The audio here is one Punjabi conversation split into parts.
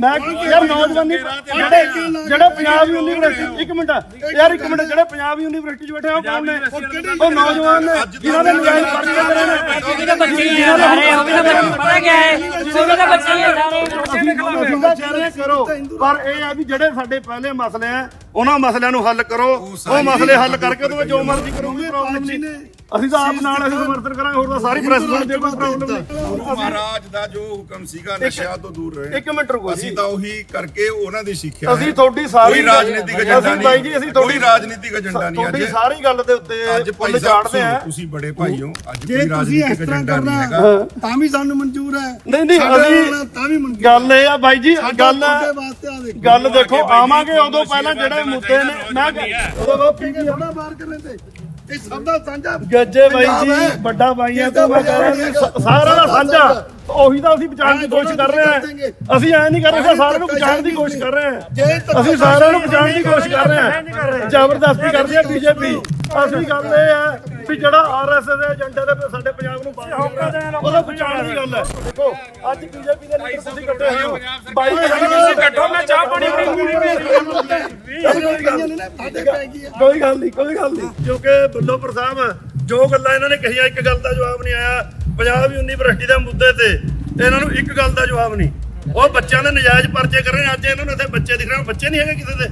ਮੈਂ ਯਾਰ ਨੌਜਵਾਨੀ ਜਿਹੜੇ ਜਿਹੜੇ ਪੰਜਾਬ ਯੂਨੀਵਰਸਿਟੀ ਇੱਕ ਮਿੰਟ। ਯਾਰ ਇੱਕ ਮਿੰਟ ਜਿਹੜੇ ਪੰਜਾਬ ਯੂਨੀਵਰਸਿਟੀ 'ਚ ਬੈਠੇ ਆ ਉਹ ਕੌਣ ਨੇ? ਉਹ ਨੌਜਵਾਨ ਨੇ ਜਿਨ੍ਹਾਂ ਦੇ ਨਜਾਇਜ਼ ਪਰਚੇ ਕਰੇ ਨੇ। ਉਹਦੇ ਤਾਂ ਬੱਚੇ ਹੀ ਆ ਸਾਰੇ ਉਹਦੇ ਤਾਂ ਬੱਚੇ ਪਤਾ ਕੀ ਹੈ ਉਹਦੇ ਤਾਂ ਬੱਚੇ ਹੀ ਆ ਸਾਰੇ। ਤਾਂ ਕਰੋ ਪਰ ਇਹ ਆ ਵੀ ਜਿਹੜੇ ਸਾਡੇ ਪਹਿਲੇ ਮਸਲੇ ਆ ਉਹਨਾਂ ਮਸਲਿਆਂ ਨੂੰ ਹੱਲ ਕਰੋ। ਉਹ ਮਸਲੇ ਹੱਲ ਕਰਕੇ ਉਹਦੇ ਵਿੱਚ ਜੋ ਮਰਜ਼ੀ ਕਰੋਗੇ ਪ੍ਰੋਬਲਮ ਨਹੀਂ। ਅਸੀਂ ਤਾਂ ਆਪ ਨਾਲ ਅਸੀਂ ਸਮਰਥਨ ਕਰਾਂਗੇ ਹੋਰ ਤਾਂ ਸਾਰੀ ਪ੍ਰੈਸ ਨੂੰ ਕੋਈ ਪ੍ਰੋਬਲਮ ਨਹੀਂ। ਮਹਾਰਾਜ ਦਾ ਜੋ ਹੁਕਮ ਸੀਗਾ ਨਸ਼ਿਆਂ ਤੋਂ ਦੂਰ ਰਹੇ ਇੱਕ ਮਿੰਟ ਰੁਕੋ ਅਸੀਂ ਤਾਂ ਉਹੀ ਕਰਕੇ ਉਹਨਾਂ ਦੀ ਸਿੱਖਿਆ ਅਸੀਂ। ਤੁਹਾਡੀ ਸਾਰੀ ਰਾਜਨੀਤਿਕ ਏਜੰਡਾ ਅਸੀਂ ਨਹੀਂ। ਬਾਈ ਜੀ ਅਸੀਂ ਤੁਹਾਡੀ ਰਾਜਨੀਤਿਕ ਏਜੰਡਾ ਨਹੀਂ ਤੁਹਾਡੀ ਅੱਜ। ਸਾਰੀ ਗੱਲ ਦੇ ਉੱਤੇ ਅੱਜ ਭਾਈ ਚਾੜਦੇ ਆ। ਤੁਸੀਂ ਬੜੇ ਭਾਈ ਹੋ। ਅੱਜ ਕੋਈ ਰਾਜਨੀਤਿਕ ਏਜੰਡਾ ਨਹੀਂ ਕਰਨਾ ਹੈਗਾ। ਤਾਂ ਵੀ ਸਾਨੂੰ ਮਨਜ਼ੂਰ ਹੈ। ਨਹੀਂ ਨਹੀਂ ਅਸੀਂ ਤਾਂ ਵੀ ਮਨਜ਼ੂਰ ਗੱਲ ਇਹ ਆ ਬਾਈ ਜੀ ਗੱਲ ਤੁਹਾਡੇ ਵਾਸਤੇ ਆ ਦੇਖੋ। ਗੱਲ ਦੇਖੋ ਆਵਾਂਗੇ ਉਦੋਂ ਪਹਿਲਾਂ ਜਿਹੜੇ ਮੁੱਦੇ ਨੇ ਮੈਂ ਉਦੋਂ ਬਾਅਦ ਹੈ ਥੋੜਾ ਬਾਹਰ ਕਰ ਲੈਂਦੇ ਇਹ ਸਭ ਦਾ ਸਾਂਝਾ ਗੱਜੇ ਬਾਈ ਪੰਜਾਬ ਜੀ ਹੈ। ਵੱਡਾ ਬਾਈ ਹੈ ਤਾਂ ਮੈਂ ਕਹਿ ਰਿਹਾ ਵੀ ਸ- ਸਾਰਾ ਦਾ ਸਾਂਝਾ ਉਹੀ ਤਾਂ ਅਸੀਂ ਬਚਾਉਣ ਦੀ ਕੋਸ਼ਿਸ਼ ਕਰ ਰਹੇ ਹਾਂ। ਅਸੀਂ ਐ ਨਹੀਂ ਕਰ ਰਹੇ ਸਾਰਿਆਂ ਨੂੰ ਬਚਾਉਣ ਦੀ ਕੋਸ਼ਿਸ਼ ਕਰ ਰਹੇ ਹਾਂ। ਅਸੀਂ ਸਾਰਿਆਂ ਨੂੰ ਬਚਾਉਣ ਦੀ ਕੋਸ਼ਿਸ਼ ਕਰ ਰਹੇ ਹਾਂ। ਜ਼ਬਰਦਸਤੀ ਕਰਦੀ ਹੈ ਬੀਜੇਪੀ। ਅਸੀਂ ਗੱਲ ਇਹ ਹੈ ਵੀ ਜਿਹੜਾ ਆਰਐਸਐਸ ਦੇ ਏਜੰਡੇ ਦੇ ਸਾਡੇ ਪੰਜਾਬ ਨੂੰ ਕਰਨਾ ਉਹਦਾ ਬਚਾਉਣ ਦੀ ਗੱਲ ਹੈ। ਦੇਖੋ ਅੱਜ ਬੀਜੇਪੀ ਦੇ ਲੀਡਰ ਤੁਸੀਂ ਇਕੱਠੇ ਹੋਏ ਹੋ। ਬਾਈ ਤੁਸੀਂ ਇਕੱਠੋ ਮੈਂ ਚਾਹ ਪਾਣੀ ਕੋਈ ਗੱਲ ਨਹੀਂ ਕੋਈ ਗੱਲ ਨਹੀਂ ਕਿਉਂਕਿ ਬੱਲੋਪੁਰ ਸਾਹਿਬ ਜੋ ਗੱਲਾਂ ਇਹਨਾਂ ਨੇ ਕਹੀਆਂ ਇੱਕ ਗੱਲ ਦਾ ਜਵਾਬ ਨਹੀਂ ਆਇਆ। ਪੰਜਾਬ ਯੂਨੀਵਰਸਿਟੀ ਦੇ ਮੁੱਦੇ ਤੇ ਇਹਨਾਂ ਨੂੰ ਇੱਕ ਗੱਲ ਦਾ ਜਵਾਬ ਨਹੀਂ। ਉਹ ਬੱਚਿਆਂ ਦੇ ਨਜਾਇਜ਼ ਪਰਚੇ ਕਰ ਰਹੇ ਨੇ। ਅੱਜ ਇਹਨਾਂ ਨੂੰ ਇੱਥੇ ਬੱਚੇ ਦਿਖ ਰਹੇ ਨੇ। ਬੱਚੇ ਨਹੀਂ ਹੈਗੇ ਕਿਸੇ ਦੇ।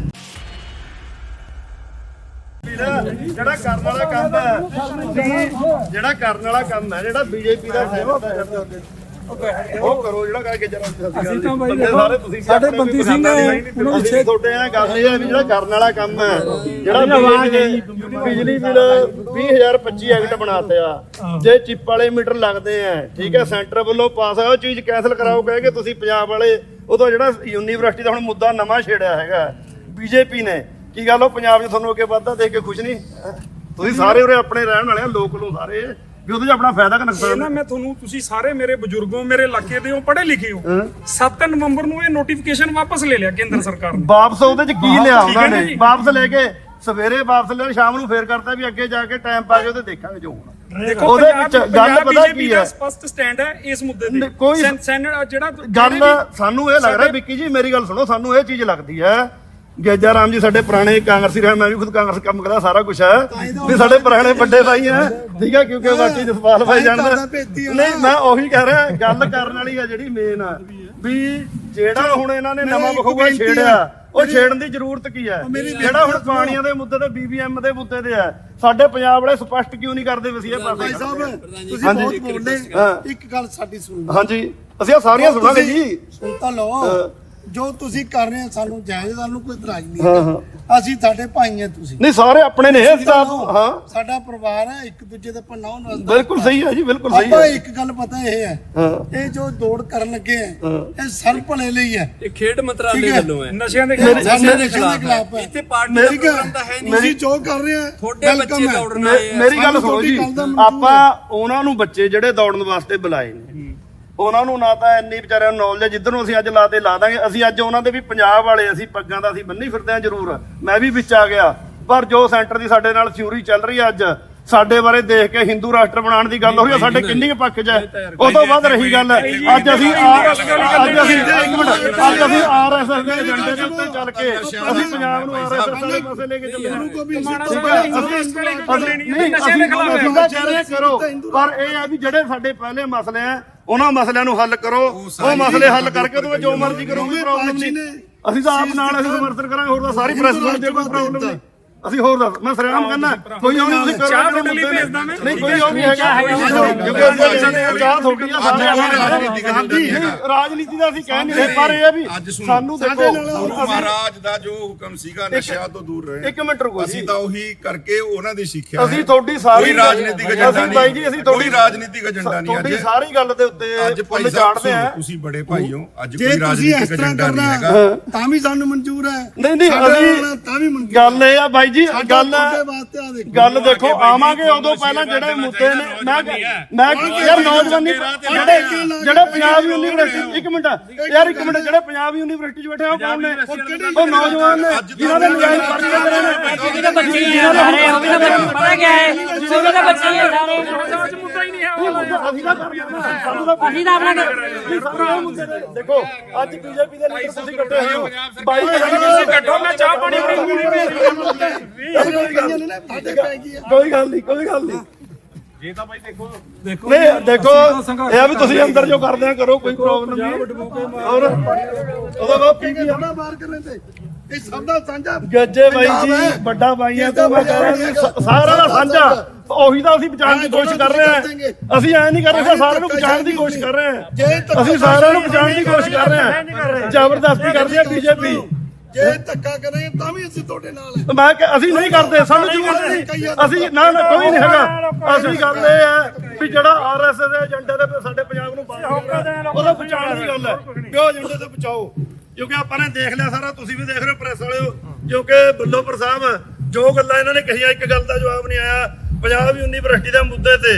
ਜਿਹੜਾ ਕਰਨ ਵਾਲਾ ਕੰਮ ਹੈ ਜਿਹੜਾ ਕਰਨ ਵਾਲਾ ਕੰਮ ਹੈ ਜਿਹੜਾ ਬੀਜੇਪੀ ਦਾ ਸਹਿਮਤ ਹੈ। ਉਹ ਕਰੋ ਜਿਹੜਾ ਕਰਕੇ ਜਰਾ ਅਸੀਂ ਤਾਂ ਬਾਈ ਸਾਰੇ ਤੁਸੀਂ ਸਾਡੇ ਬੰਦੀ ਸਿੰਘ ਉਹਨਾਂ ਪਿੱਛੇ ਤੁਹਾਡੇ ਆ ਗੱਲ ਇਹ ਹੈ ਵੀ ਜਿਹੜਾ ਕਰਨ ਵਾਲਾ ਕੰਮ ਹੈ ਜਿਹੜਾ ਬਿਜਲੀ ਬਿਜਲੀ ਬਿੱਲ 20025 ਐਕਟ ਬਣਾਤੇ ਆ। ਜੇ ਚਿੱਪ ਵਾਲੇ ਮੀਟਰ ਲੱਗਦੇ ਆ ਠੀਕ ਹੈ ਸੈਂਟਰ ਵੱਲੋਂ ਪਾਸ ਹੋਇਆ ਉਹ ਚੀਜ਼ ਕੈਨਸਲ ਕਰਾਓ ਕਹੇ ਕਿ ਤੁਸੀਂ ਪੰਜਾਬ ਵਾਲੇ ਉਦੋਂ ਜਿਹੜਾ ਯੂਨੀਵਰਸਿਟੀ ਦਾ ਹੁਣ ਮੁੱਦਾ ਨਵਾਂ ਛੇੜਿਆ ਹੈਗਾ ਬੀਜੇਪੀ ਨੇ। ਕੀ ਗੱਲ ਉਹ ਪੰਜਾਬ 'ਚ ਤੁਹਾਨੂੰ ਅੱਗੇ ਵੱਧਦਾ ਦੇਖ ਕੇ ਖੁਸ਼ ਨਹੀਂ? ਤੁਸੀਂ ਸਾਰੇ ਉਰੇ ਆਪਣੇ ਰਹਿਣ ਵਾਲੇ ਆ ਲੋਕ ਨੂੰ ਸਾਰੇ। ਵੀ ਉਹਦੇ 'ਚ ਆਪਣਾ ਫਾਇਦਾ ਕਿ ਇਹ ਨੁਕਸਾਨ? ਨਾ ਮੈਂ ਤੁਹਾਨੂੰ ਤੁਸੀਂ ਸਾਰੇ ਮੇਰੇ ਬਜ਼ੁਰਗੋ ਮੇਰੇ ਇਲਾਕੇ ਦੇ ਹੋ ਪੜ੍ਹੇ ਲਿਖੇ ਹੋ 7 ਨਵੰਬਰ ਨੂੰ ਇਹ ਨੋਟੀਫਿਕੇਸ਼ਨ ਵਾਪਸ ਲੈ ਲਿਆ ਕੇਂਦਰ ਸਰਕਾਰ ਨੇ। ਵਾਪਸ ਉਹਦੇ 'ਚ ਕੀ ਲਿਆ ਠੀਕ ਹੈ ਉਹਨਾਂ ਨਾ? ਜੀ? ਵਾਪਸ ਲੈ ਕੇ ਸਵੇਰੇ ਵਾਪਸ ਲੈ ਸ਼ਾਮ ਨੂੰ ਫੇਰ ਕਰਤਾ ਵੀ ਅੱਗੇ ਜਾ ਕੇ ਟਾਈਮ ਪਾ ਕੇ ਉਹਦੇ ਦੇਖਾਂਗੇ ਜੋ ਹੋਣਾ। ਦੇਖੋ ਉਹਦੇ ਪੰਜਾਬ- ਵਿੱਚ ਗੱਲ ਪੰਜਾਬ ਪਤਾ BJP ਕੀ ਦਾ ਹੈ? ਸਪਸ਼ਟ ਸਟੈਂਡ ਹੈ ਇਸ ਮੁੱਦੇ ਨਹੀਂ, ਤੇ ਕੋਈ- ਸੈਨ- ਸੈਨੇਟ ਜਿਹੜਾ ਗੱਲ ਜਿਹੜੇ ਵੀ- ਸਾਨੂੰ ਇਹ ਲੱਗ ਰਿਹਾ ਸਾਡੇ- ਵਿੱਕੀ ਜੀ ਮੇਰੀ ਗੱਲ ਸੁਣੋ ਸਾਨੂੰ ਇਹ ਚੀਜ਼ ਲੱਗਦੀ ਹੈ ਗੇਜਾ ਰਾਮ ਜੀ ਸਾਡੇ ਪੁਰਾਣੇ ਕਾਂਗਰਸੀ ਰਹੇ ਮੈਂ ਵੀ ਖੁਦ ਕਾਂਗਰਸ ਕੰਮ ਕਰਦਾ ਸਾਰਾ ਕੁਝ ਹੈ। ਵੀ ਸਾਡੇ ਪੁਰਾਣੇ ਵੱਡੇ ਭਾਈ ਹੈ ਠੀਕ ਹੈ ਕਿਉਂਕਿ ਬਾਕੀ ਜਸਪਾਲ ਭਾਈ ਜਾਣਦਾ। ਨਹੀਂ ਮੈਂ ਉਹੀ ਕਹਿ ਰਿਹਾ ਗੱਲ ਕਰਨ ਵਾਲੀ ਆ ਜਿਹੜੀ ਮੇਨ ਆ ਵੀ ਜਿਹੜਾ ਹੁਣ ਇਹਨਾਂ ਨੇ ਨਵਾਂ ਬਖੂਆ। ਛੇੜਿਆ ਉਹ ਛੇੜਨ ਦੀ ਜ਼ਰੂਰਤ ਕੀ ਹੈ? ਜਿਹੜਾ ਹੁਣ ਪਾਣੀਆਂ ਦੇ ਮੁੱਦੇ ਤੇ ਬੀਬੀਐਮ ਦੇ ਮੁੱਦੇ ਤੇ ਹੈ ਸਾਡੇ ਪੰਜਾਬ ਵਾਲੇ ਸਪਸ਼ਟ ਕਿਉਂ ਨਹੀਂ ਕਰਦੇ ਵੀ ਅਸੀਂ ਇਹ ਭਾਈ ਸਾਹਿਬ ਤੁਸੀਂ। ਬਹੁਤ ਬੋਲਦੇ। ਹਾਂ। ਇੱਕ ਗੱਲ ਸਾਡੀ ਸੁਣ। ਹਾਂਜੀ। ਅਸੀਂ ਸਾਰੀਆਂ ਸੁਣਾਂਗੇ ਜੀ। ਸੁਣ ਤਾਂ ਲਓ। ਜੋ ਤੁਸੀਂ ਕਰ ਰਹੇ ਹੋ ਸਾਨੂੰ ਜਾਇਜ਼ ਸਾਨੂੰ ਕੋਈ ਇਤਰਾਜ਼ ਨਹੀਂ ਹਾਂ। ਅਸੀਂ ਤੁਹਾਡੇ ਭਾਈ ਆ ਤੁਸੀਂ। ਨਹੀਂ ਸਾਰੇ ਆਪਣੇ ਨੇ ਅਸੀਂ ਤਾਂ ਆਪ- ਹਾਂ। ਸਾਡਾ ਪਰਿਵਾਰ ਹੈ ਇੱਕ ਦੂਜੇ ਦੇ ਆਪਾਂ ਨਾਉ ਨਾਲ ਬਿਲਕੁਲ ਸਹੀ ਹੈ ਜੀ ਬਿਲਕੁਲ ਸਹੀ ਆਪਾਂ ਹੈ। ਇੱਕ ਗੱਲ ਪਤਾ ਇਹ ਹੈ ਹਾਂ। ਇਹ ਜੋ ਦੌੜ ਕਰਨ ਲੱਗੇ ਹੈ ਇਹ ਸਰ ਭਲੇ ਲਈ ਹੈ। ਇਹ ਖੇਡ ਮੰਤਰਾਲੇ ਠੀਕ ਹੈ। ਵੱਲੋਂ ਹੈ। ਨਸ਼ਿਆਂ ਦੇ ਸਾਡੇ ਖਿਲਾਫ਼ ਨਸ਼ੇ ਦੇ ਖਿਲਾਫ ਹੈ। ਇੱਥੇ ਪਾਰਟੀ ਦਾ ਠੀਕ ਪ੍ਰੋਗਰਾਮ ਤਾਂ ਹੈ ਨਹੀਂ। ਤੁਸੀਂ ਜੋ ਕਰ ਰਹੇ ਹੋ। ਤੁਹਾਡੇ welcome ਬੱਚੇ ਹੈ। ਦੌੜਨ ਮੇ- ਆਏ ਆ। ਮੇਰੀ ਗੱਲ ਸਾਨੂੰ ਸੁਣੋ ਜੀ ਤੁਹਾਡੀ ਗੱਲ ਦਾ ਮਨਜ਼ੂਰ ਆਪਾਂ ਉਹਨਾਂ ਨੂੰ ਬੱਚੇ ਜਿਹੜੇ ਦੌੜਨ ਵਾਸਤੇ ਬੁਲਾਏ ਨੇ। ਉਹਨਾਂ ਨੂੰ ਨਾ ਤਾਂ ਇੰਨੀ ਵਿਚਾਰਿਆਂ ਨੂੰ ਨੌਲੇਜ ਜਿੱਧਰ ਨੂੰ ਅਸੀਂ ਅੱਜ ਲਾਤੇ ਲਾ ਦਾਂਗੇ ਅਸੀਂ ਅੱਜ ਉਹਨਾਂ ਦੇ ਵੀ ਪੰਜਾਬ ਵਾਲੇ ਅਸੀਂ ਪੱਗਾਂ ਦਾ ਅਸੀਂ ਬੰਨੀ ਫਿਰਦੇ ਹਾਂ ਜ਼ਰੂਰ। ਮੈਂ ਵੀ ਵਿੱਚ ਆ ਗਿਆ। ਪਰ ਜੋ ਸੈਂਟਰ ਦੀ ਸਾਡੇ ਨਾਲ ਥਿਊਰੀ ਚੱਲ ਰਹੀ ਹੈ ਅੱਜ ਸਾਡੇ ਬਾਰੇ ਦੇਖ ਕੇ ਹਿੰਦੂ ਰਾਸ਼ਟਰ ਬਣਾਉਣ ਦੀ ਗੱਲ ਹੋ ਰਹੀ ਹੈ ਸਾਡੇ ਕਿੰਨੀ ਕੁ ਪੱਖ 'ਚ ਹੈ। ਉਹ ਤੋਂ ਵੱਧ ਰਹੀ ਗੱਲ ਹੈ ਅੱਜ ਅਸੀਂ ਅੱਜ ਅਸੀਂ ਇੱਕ ਮਿੰਟ ਅੱਜ ਅਸੀਂ ਆਰਐਸਐਸ ਦੇ ਏਜੰਡੇ ਦੇ ਉੱਤੇ ਚੱਲ ਕੇ ਅਸੀਂ ਪੰਜਾਬ ਨੂੰ ਆਰਐਸਐਸ ਵਾਲੇ ਪਾਸੇ ਲੈ ਕੇ ਚੱਲੇ ਹਾਂ। ਅਸੀਂ- ਨਹੀਂ ਅਸੀਂ ਹੈ ਕਰੋ। ਪਰ ਇਹ ਆ ਵੀ ਜਿਹੜੇ ਸਾਡੇ ਪਹਿਲੇ ਮਸਲੇ ਆ ਉਹਨਾਂ ਮਸਲਿਆਂ ਨੂੰ ਹੱਲ ਕਰੋ। ਉਹ ਮਸਲੇ ਹੱਲ ਕਰਕੇ ਉਹਦੇ ਵਿੱਚ ਜੋ ਮਰਜ਼ੀ ਕਰੋਗੇ ਪ੍ਰੋਬਲਮ ਨਹੀਂ। ਅਸੀਂ ਤਾਂ ਆਪ ਨਾਲ ਅਸੀਂ ਸਮਰਥਨ ਕਰਾਂਗੇ ਹੋਰ ਤਾਂ ਸਾਰੀ ਪ੍ਰੈਸ ਨੂੰ ਕੋਈ ਪ੍ਰੋਬਲਮ ਨਹੀਂ। ਅਸੀਂ ਹੋਰ ਦੱਸ ਮੈਂ ਸਰਿਆਮ ਕਹਿੰਦਾ ਕੋਈ ਨਹੀਂ ਤੁਸੀਂ ਕਰੋ ਚਾਹ ਤੁਹਾਡੇ ਲਈ। ਭੇਜਦਾ ਮੈਂ। ਨਹੀਂ ਕੋਈ ਨਹੀਂ ਹੈਗਾ ਕਿਉਂਕਿ ਅਸੀਂ ਚਾਹ ਤੁਹਾਡੀ ਆ ਨਹੀਂ। ਨਹੀਂ, ਰਾਜਨੀਤੀ ਦਾ ਅਸੀਂ ਕਹਿ ਨਹੀਂ ਰਹੇ ਪਰ ਇਹ ਆ ਵੀ। ਸਾਨੂੰ ਦੇਖੋ ਮਹਾਰਾਜ ਦਾ ਜੋ ਹੁਕਮ ਸੀਗਾ ਨਸ਼ਿਆਂ ਤੋਂ ਦੂਰ ਰਹੇ ਇੱਕ ਮਿੰਟ ਰੁਕੋ ਅਸੀਂ ਤਾਂ ਉਹੀ ਕਰਕੇ ਉਹਨਾਂ ਦੀ ਸਿੱਖਿਆ ਅਸੀਂ। ਤੁਹਾਡੀ ਸਾਰੀ ਰਾਜਨੀਤਿਕ ਏਜੰਡਾ ਅਸੀਂ ਬਾਈ ਜੀ ਅਸੀਂ ਨਹੀਂ ਤੁਹਾਡੀ ਰਾਜਨੀਤਿਕ ਏਜੰਡਾ ਨਹੀਂ। ਤੁਹਾਡੀ ਅੱਜ ਸਾਰੀ ਗੱਲ ਦੇ ਉੱਤੇ ਅੱਜ ਭਾਈ ਸਾਹਿਬ ਚਾੜਦੇ ਆ। ਸੁਣੋ, ਤੁਸੀਂ ਬੜੇ ਭਾਈ ਹੋ ਅੱਜ ਕੋਈ ਰਾਜਨੀਤਿਕ ਏਜੰਡਾ ਨਹੀਂ ਕਰਨਾ ਹੈਗਾ। ਤਾਂ ਵੀ ਸਾਨੂੰ ਮਨਜ਼ੂਰ ਹੈ। ਨਹੀਂ ਨਹੀਂ ਸਾਡੇ ਅਸੀਂ ਤਾਂ ਵੀ ਮਨਜ਼ੂਰ ਗੱਲ ਇਹ ਆ ਬਾਈ ਜੀ ਗੱਲ ਤੁਹਾਡੇ ਵਾਸਤੇ ਆ ਦੇਖੋ। ਗੱਲ ਦੇਖੋ ਆਵਾਂਗੇ ਉਦੋਂ ਪਹਿਲਾਂ ਜਿਹੜੇ ਮੁੱਦੇ ਨੇ ਮੈਂ ਮੈਂ ਯਾਰ ਨੌਜਵਾਨੀ ਜਿਹੜੇ ਜਿਹੜੇ ਪੰਜਾਬ ਯੂਨੀਵਰਸਿਟੀ ਇੱਕ ਮਿੰਟ ਯਾਰ ਇੱਕ ਮਿੰਟ ਜਿਹੜੇ ਪੰਜਾਬ ਯੂਨੀਵਰਸਿਟੀ 'ਚ ਬੈਠੇ ਆ ਉਹ ਕੌਣ ਨੇ? ਉਹ ਨੌਜਵਾਨ ਨੇ ਜਿਨ੍ਹਾਂ ਦੇ ਨਜਾਇਜ਼ ਪਰਚੇ ਕਰੇ ਨੇ ਉਹਦੇ ਤਾਂ ਬੱਚੇ ਹੀ ਆ ਤਾਂ ਬੱਚੇ ਪਤਾ ਕੀ ਹੈ ਉਹਦੇ ਤਾਂ ਬੱਚੇ ਹੀ ਆ ਸਾਰੇ ਅੱਜ ਮੁੱਦਾ ਹੀ ਨਹੀਂ ਹੈ। ਉਹ ਅਸੀਂ ਤਾਂ ਕਰਨਾ ਅਸੀਂ ਤਾਂ ਆਪਣਾ ਨਹੀਂ। ਦੇਖੋ ਅੱਜ ਬੀਜੇਪੀ ਦੇ ਲੀਡਰ ਤੁਸੀਂ ਇਕੱਠੇ ਹੋਏ ਹੋ। ਬਾਈ ਤੁਸੀਂ ਕੱਢੋ ਮੈਂ ਚਾਹ ਪਾਣੀ ਪੀਣੀ ਆ ਕੋਈ ਗੱਲ ਨਹੀਂ ਕੋਈ ਗੱਲ ਨਹੀਂ। ਜੇ ਤਾਂ ਬਾਈ ਦੇਖੋ ਦੇਖੋ ਨਹੀਂ ਦੇਖੋ ਇਹ ਆ ਵੀ ਤੁਸੀਂ ਅੰਦਰ ਜੋ ਕਰਦੇ ਆ ਕਰੋ ਕੋਈ ਪ੍ਰੋਬਲਮ ਨਹੀਂ। ਔਰ ਉਹਦਾ ਬਾਪ ਕੀ ਕੀ ਸਾਡਾ ਬਾਹਰ ਕਰਨ ਤੇ ਇਹ ਸਭ ਦਾ ਸਾਂਝਾ ਗੱਜੇ ਬਾਈ ਜੀ ਵੱਡਾ ਬਾਈ ਆ ਤੂੰ ਮੈਂ ਕਹਿ ਰਿਹਾ ਵੀ ਸ- ਸਾਰਿਆਂ ਦਾ ਸਾਂਝਾ ਉਹੀ ਤਾਂ ਅਸੀਂ ਬਚਾਉਣ ਦੀ ਕੋਸ਼ਿਸ਼ ਕਰ ਰਹੇ ਹਾਂ। ਅਸੀਂ ਐ ਨਹੀਂ ਕਰ ਰਹੇ ਸਾਰਿਆਂ ਨੂੰ ਬਚਾਉਣ ਦੀ ਕੋਸ਼ਿਸ਼ ਕਰ ਰਹੇ ਹਾਂ। ਅਸੀਂ ਸਾਰਿਆਂ ਨੂੰ ਬਚਾਉਣ ਦੀ ਕੋਸ਼ਿਸ਼ ਕਰ ਰਹੇ ਹਾਂ। ਜ਼ਬਰਦਸਤੀ ਕਰਦੀ ਹੈ ਬੀਜੇਪੀ। ਜੇ ਧੱਕਾ ਕਰੇ ਤਾਂ ਵੀ ਅਸੀਂ ਤੁਹਾਡੇ ਨਾਲ ਹੈ ਮੈਂ ਕਿ ਅਸੀਂ ਨਹੀਂ ਕਰਦੇ ਸਾਨੂੰ ਜ਼ਰੂਰਤ ਨਹੀਂ ਅਸੀਂ ਨਾ ਨਾ ਕੋਈ ਨਹੀਂ ਹੈਗਾ। ਅਸੀਂ ਗੱਲ ਇਹ ਹੈ ਵੀ ਜਿਹੜਾ ਆਰਐਸਐਸ ਦੇ ਏਜੰਡੇ ਦੇ ਸਾਡੇ ਪੰਜਾਬ ਨੂੰ ਕਰਨਾ, ਉਹਦਾ ਬਚਾਉਣ ਦੀ ਗੱਲ ਹੈ। ਵੀ ਉਹ ਏਜੰਡੇ ਤੇ ਬਚਾਓ। ਕਿਉਂਕਿ ਆਪਾਂ ਨੇ ਦੇਖ ਲਿਆ ਸਾਰਾ ਤੁਸੀਂ ਵੀ ਦੇਖ ਰਹੇ ਹੋ ਪ੍ਰੈਸ ਵਾਲਿਓ। ਕਿਉਂਕਿ ਬੱਲੋਪੁਰ ਸਾਹਿਬ ਜੋ ਗੱਲਾਂ ਇਹਨਾਂ ਨੇ ਕਹੀਆਂ ਇੱਕ ਗੱਲ ਦਾ ਜਵਾਬ ਨਹੀਂ ਆਇਆ। ਪੰਜਾਬ ਯੂਨੀਵਰਸਿਟੀ ਦੇ ਮੁੱਦੇ ਤੇ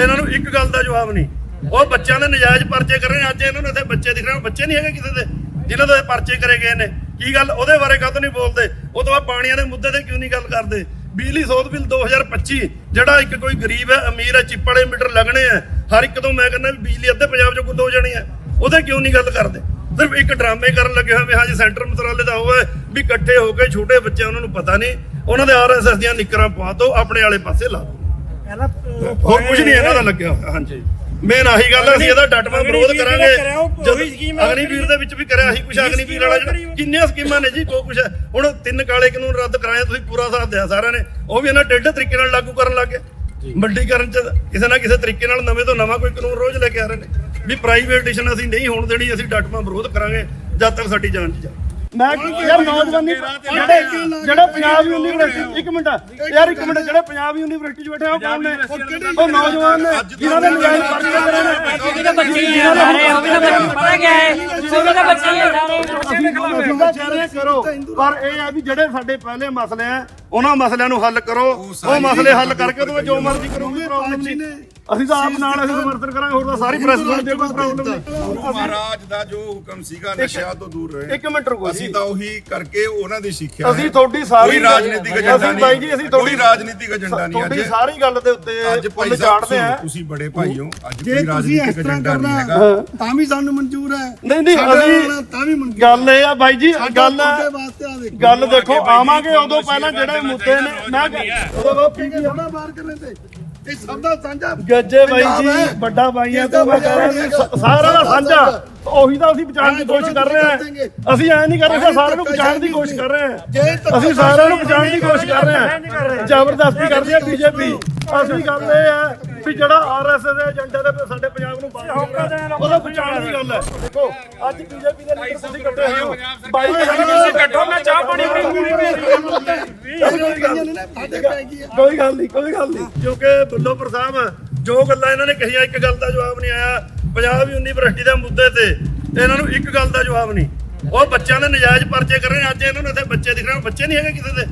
ਇਹਨਾਂ ਨੂੰ ਇੱਕ ਗੱਲ ਦਾ ਜਵਾਬ ਨਹੀਂ। ਉਹ ਬੱਚਿਆਂ ਦੇ ਨਜਾਇਜ਼ ਪਰਚੇ ਕਰ ਰਹੇ ਨੇ। ਅੱਜ ਇਹਨਾਂ ਨੂੰ ਇੱਥੇ ਬੱਚੇ ਦਿਖ ਰਹੇ ਨੇ। ਬੱਚੇ ਨਹੀਂ ਹੈਗੇ ਕਿਸੇ ਦੇ। ਜਿਨ੍ਹਾਂ ਦੇ ਪਰਚੇ ਕਰੇ ਗਏ ਨੇ। ਕੀ ਗੱਲ? ਉਹਦੇ ਬਾਰੇ ਕਦੋਂ ਨਹੀਂ ਬੋਲਦੇ? ਉਹ ਤੋਂ ਬਾਅਦ ਪਾਣੀਆਂ ਦੇ ਮੁੱਦੇ ਤੇ ਕਿਉਂ ਨਹੀਂ ਗੱਲ ਕਰਦੇ? ਬਿਜਲੀ ਸੋਧ ਬਿੱਲ 2025 ਜਿਹੜਾ ਇੱਕ ਕੋਈ ਗਰੀਬ ਹੈ ਅਮੀਰ ਹੈ ਚਿੱਪੜੇ ਮੀਟਰ ਲੱਗਣੇ ਆ ਹਰ ਇੱਕ ਤੋਂ ਮੈਂ ਕਹਿੰਦਾ ਬਿਜਲੀ ਅੱਧੇ ਪੰਜਾਬ ਚੋਂ ਗੁੱਲ ਹੋ ਜਾਣੀ ਹੈ ਉਹਦੇ ਕਿਉਂ ਨਹੀਂ ਗੱਲ ਕਰਦੇ? ਸਿਰਫ ਇੱਕ ਡਰਾਮੇ ਕਰਨ ਲੱਗੇ ਹੋਏ ਵੀ ਹਾਂਜੀ ਸੈਂਟਰ ਮੰਤਰਾਲੇ ਦਾ ਹੋਵੇ ਵੀ ਇਕੱਠੇ ਹੋ ਕੇ ਛੋਟੇ ਬੱਚੇ ਉਹਨਾਂ ਨੂੰ ਪਤਾ ਨਹੀਂ। ਉਹਨਾਂ ਦੇ ਆਰਐਸਐਸ ਦੀਆਂ ਨਿਕਰਾਂ ਪਵਾ ਦਿਓ ਆਪਣੇ ਵਾਲੇ ਪਾਸੇ ਲਾ ਦਿਓ ਹੋਰ ਕੁਝ ਨਹੀਂ ਇਹਨਾਂ ਦਾ ਲੱਗਿਆ ਹਾਂਜੀ। ਮੇਨ ਆਹੀ ਗੱਲ ਅਸੀਂ ਇਹਦਾ ਡਟਵਾ ਵਿਰੋਧ ਕਰਾਂਗੇ। ਜਦੋਂ ਅਗਨੀਵੀਰ ਦੇ ਵਿੱਚ ਵੀ ਕਰਿਆ ਸੀ ਕੁਛ ਅਗਨੀਵੀਰ ਵਾਲਾ ਜਿਹੜਾ ਕਿੰਨੀਆਂ ਸਕੀਮਾਂ ਨੇ ਜੀ ਜੋ ਕੁਛ ਹੈ। ਹੁਣ ਤਿੰਨ ਕਾਲੇ ਕਾਨੂੰਨ ਰੱਦ ਕਰਾਏ ਤੁਸੀਂ ਪੂਰਾ ਸਾਥ ਦਿਆ ਸਾਰਿਆਂ ਨੇ। ਉਹ ਵੀ ਇਹਨਾਂ ਟੇਢੇ ਤਰੀਕੇ ਨਾਲ ਲਾਗੂ ਕਰਨ ਲੱਗੇ ਮੰਡੀਕਰਨ ਚ ਕਿਸੇ ਨਾ ਕਿਸੇ ਤਰੀਕੇ ਨਾਲ ਨਵੇਂ ਤੋਂ ਨਵਾਂ ਕੋਈ ਕਾਨੂੰਨ ਰੋਜ਼ ਲੈ ਕੇ ਆ ਰਹੇ ਨੇ। ਵੀ ਪ੍ਰਾਈਵੇਟੇਸ਼ਨ ਅਸੀਂ ਨਹੀਂ ਹੋਣ ਦੇਣੀ ਅਸੀਂ ਡਟਵਾ ਵਿਰੋਧ ਕਰਾਂਗੇ ਜਦ ਤੱਕ ਸਾਡੀ ਜਾਨ ਚ ਜਾ ਮੈਂ ਕੀ ਯਾਰ ਨੌਜਵਾਨੀ ਜਿਹੜੇ ਜਿਹੜੇ ਪੰਜਾਬ ਯੂਨੀਵਰਸਿਟੀ ਇੱਕ ਮਿੰਟ ਯਾਰ ਇੱਕ ਮਿੰਟ ਜਿਹੜੇ ਪੰਜਾਬ ਯੂਨੀਵਰਸਿਟੀ ਚ ਬੈਠੇ ਆ ਉਹ ਕੌਣ ਨੇ? ਉਹ ਨੌਜਵਾਨ ਨੇ ਜਿਨ੍ਹਾਂ ਦੇ ਨਜਾਇਜ਼ ਪਰਚੇ ਕਰੇ ਨੇ। ਉਹ ਵੀ ਤਾਂ ਬੱਚੇ ਹੀ ਆ ਸਾਰੇ ਉਹ ਵੀ ਤਾਂ ਬੱਚੇ ਪਤਾ ਕੀ ਹੈ। ਉਹ ਵੀ ਤਾਂ ਬੱਚੇ ਹੀ ਆ ਸਾਰੇ ਅਸੀਂ ਤਾਂ ਕਹਿ ਰਹੇ ਹਾਂ ਕਰੋ ਪਰ ਇਹ ਆ ਵੀ ਜਿਹੜੇ ਸਾਡੇ ਪਹਿਲੇ ਮਸਲੇ ਆ ਉਹਨਾਂ ਮਸਲਿਆਂ ਨੂੰ ਹੱਲ ਕਰੋ। ਉਹ ਮਸਲੇ ਹੱਲ ਕਰਕੇ ਤੁਸੀਂ ਜੋ ਮਰਜ਼ੀ ਕਰੋ ਕੋਈ ਪ੍ਰੋਬਲਮ ਨਹੀਂ। ਅਸੀਂ ਤਾਂ ਆਪ ਨਾਲ ਅਸੀਂ ਸਮਰਥਨ ਕਰਾਂਗੇ ਹੋਰ ਤਾਂ ਸਾਰੀ ਪ੍ਰੈਸ ਨੂੰ ਦੇ ਕੋਈ ਪ੍ਰੋਬਲਮ ਨਹੀਂ। ਗੁਰੂ ਮਹਾਰਾਜ ਦਾ ਜੋ ਹੁਕਮ ਸੀਗਾ ਨਸ਼ਿਆਂ ਤੋਂ ਦੂਰ ਰਹੇ। ਇੱਕ ਮਿੰਟ ਰੁਕੋ ਅਸੀਂ ਜੀ। ਤਾਂ ਉਹੀ ਕਰਕੇ ਉਹਨਾਂ ਦੀ ਸਿੱਖਿਆ ਅਸੀਂ। ਤੁਹਾਡੀ ਸਾਰੀ ਕੋਈ ਰਾਜਨੀਤਿਕ ਏਜੰਡਾ ਅਸੀਂ ਨਹੀਂ। ਬਾਈ ਜੀ ਅਸੀਂ ਤੁਹਾਡੀ ਰਾਜਨੀਤਿਕ ਏਜੰਡਾ ਨਹੀਂ। ਤੁਹਾਡੀ ਅੱਜ ਸਾਰੀ ਗੱਲ ਦੇ ਉੱਤੇ ਅੱਜ ਭਾਈ ਆ। ਤੁਸੀਂ ਬੜੇ ਭਾਈ ਹੋ। ਅੱਜ ਜੇ ਕੋਈ ਇਸ ਰਾਜਨੀਤਿਕ ਏਜੰਡਾ ਨਹੀਂ ਹੈਗਾ। ਤਾਂ ਵੀ ਸਾਨੂੰ ਮਨਜ਼ੂਰ ਹੈ। ਨਹੀਂ ਨਹੀਂ ਅਸੀਂ ਤਾਂ ਵੀ ਮਨਜ਼ੂਰ ਗੱਲ ਇਹ ਆ ਬਾਈ ਜੀ ਗੱਲ ਤੁਹਾਡੇ ਵਾਸਤੇ ਆ ਦੇਖੋ। ਗੱਲ ਦੇਖੋ ਆਵਾਂਗੇ ਉਦੋਂ ਪਹਿਲਾਂ ਜਿਹੜੇ ਮੁੱਦੇ ਨੇ ਮੈਂ ਉਹਦਾ ਬਾਪ ਸਾਡਾ ਬਾਹਰ ਕਰਨ ਤੇ। ਇਹ ਸਭ ਦਾ ਸਾਂਝਾ ਗੱਜੇ ਬਾਈ ਜੀ ਵੱਡਾ ਬਾਈ ਆ ਤੂੰ ਮੈਂ ਕਹਿ ਰਿਹਾ ਵੀ ਸ- ਸਾਰਿਆਂ ਦਾ ਸਾਂਝਾ ਉਹੀ ਤਾਂ ਅਸੀਂ ਬਚਾਉਣ ਦੀ ਕੋਸ਼ਿਸ਼ ਕਰ ਰਹੇ ਹਾਂ। ਅਸੀਂ ਐ ਨਹੀਂ ਕਰ ਰਹੇ ਅਸੀਂ ਸਾਰਿਆਂ ਨੂੰ ਬਚਾਉਣ ਦੀ ਕੋਸ਼ਿਸ਼ ਕਰ ਰਹੇ ਹਾਂ। ਅਸੀਂ ਸਾਰਿਆਂ ਨੂੰ ਬਚਾਉਣ ਦੀ ਕੋਸ਼ਿਸ਼ ਕਰ ਰਹੇ ਹਾਂ। ਜ਼ਬਰਦਸਤੀ ਕਰਦੀ ਹੈ ਬੀਜੇਪੀ। ਅਸੀਂ ਗੱਲ ਇਹ ਹੈ ਵੀ ਜਿਹੜਾ ਆਰਐਸਐਸ ਦੇ ਏਜੰਡੇ ਦੇ ਸਾਡੇ ਪੰਜਾਬ ਨੂੰ ਕਰਨਾ, ਉਹਦਾ ਬਚਾਉਣ ਦੀ ਗੱਲ ਹੈ। ਦੇਖੋ ਅੱਜ ਬੀਜੇਪੀ ਦੇ ਲੀਡਰ ਤੁਸੀਂ ਇਕੱਠੇ ਹੋਏ ਹੋ ਬਾਈ ਤੁਸੀਂ ਕੱਢੋ ਮੈਂ ਚਾਹ ਪਾਣੀ ਪੀਣੀ ਆ ਕੋਈ ਗੱਲ ਨਹੀਂ। ਕੋਈ ਗੱਲ ਨਹੀਂ ਕਿਉਂਕਿ ਬੱਲੋਪੁਰ ਸਾਹਿਬ ਜੋ ਗੱਲਾਂ ਇਹਨਾਂ ਨੇ ਕਹੀਆਂ ਇੱਕ ਗੱਲ ਦਾ ਜਵਾਬ ਨਹੀਂ ਆਇਆ। ਪੰਜਾਬ ਯੂਨੀਵਰਸਿਟੀ ਦੇ ਮੁੱਦੇ ਤੇ ਇਹਨਾਂ ਨੂੰ ਇੱਕ ਗੱਲ ਦਾ ਜਵਾਬ ਨਹੀਂ। ਉਹ ਬੱਚਿਆਂ ਦੇ ਨਜਾਇਜ਼ ਪਰਚੇ ਕਰ ਰਹੇ ਨੇ ਅੱਜ ਇਹਨਾਂ ਨੂੰ ਇੱਥੇ ਬੱਚੇ ਦਿਖ ਰਹੇ ਨੇ ਬੱਚੇ ਨਹੀਂ ਹੈਗੇ ਕਿਸੇ ਦੇ।